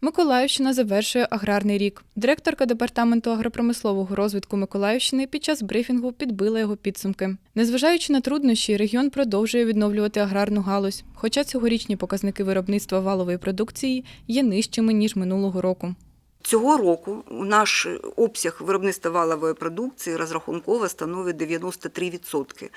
Миколаївщина завершує аграрний рік. Директорка департаменту агропромислового розвитку Миколаївщини під час брифінгу підбила його підсумки. Незважаючи на труднощі, регіон продовжує відновлювати аграрну галузь, хоча цьогорічні показники виробництва валової продукції є нижчими ніж минулого року. Цього року наш обсяг виробництва валової продукції розрахунково становить 93%.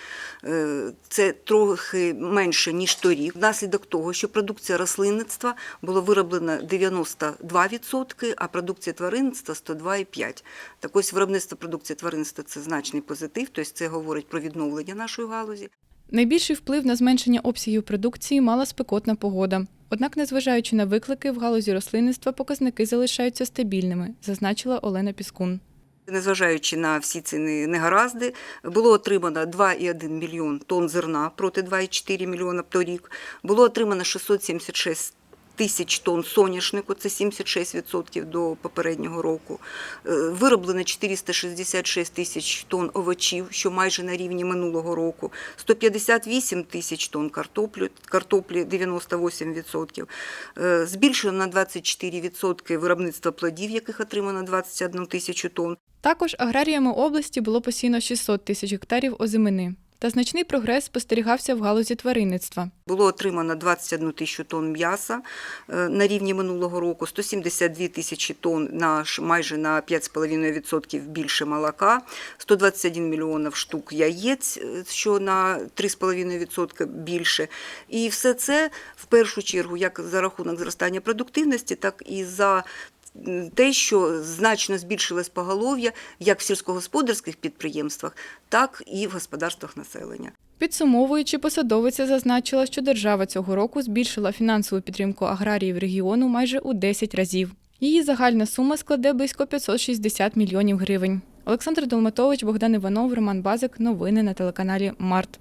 Е, Це трохи менше, ніж торік. Внаслідок того, що продукція рослинництва було вироблено 92%, а продукція тваринництва 102,5%. Так ось виробництво продукції тваринництва – це значний позитив, тобто це говорить про відновлення нашої галузі. Найбільший вплив на зменшення обсягів продукції мала спекотна погода. Однак, незважаючи на виклики, в галузі рослинництва показники залишаються стабільними, зазначила Олена Піскун. Незважаючи на всі ці негаразди, було отримано 2,1 мільйон тонн зерна проти 2,4 мільйона торік. Було отримано 676 тисяч тонн соняшнику, це 76% до попереднього року. Е, Вироблено 466 тисяч тонн овочів, що майже на рівні минулого року. 158 тисяч тонн картоплі, картоплі 98%. Е, Збільшено на 24% виробництво плодів, яких отримано 21 тисячу тонн. Також аграріями області було посіяно 600 тисяч гектарів озимини. Та значний прогрес спостерігався в галузі тваринництва. Було отримано 21 тисячу тонн м'яса е, на рівні минулого року, 172 тисячі тонн на майже на 5,5% більше молока, 121 мільйонів штук яєць, е, що на 3,5% більше. І все це в першу чергу як за рахунок зростання продуктивності, так і за те, що значно збільшилось поголов'я як в сільськогосподарських підприємствах, так і в господарствах населення. Підсумовуючи, посадовиця зазначила, що держава цього року збільшила фінансову підтримку аграріїв регіону майже у 10 разів. Її загальна сума складе близько 560 мільйонів гривень. Олександр Долматович, Богдан Іванов, Роман Базик. Новини на телеканалі Март.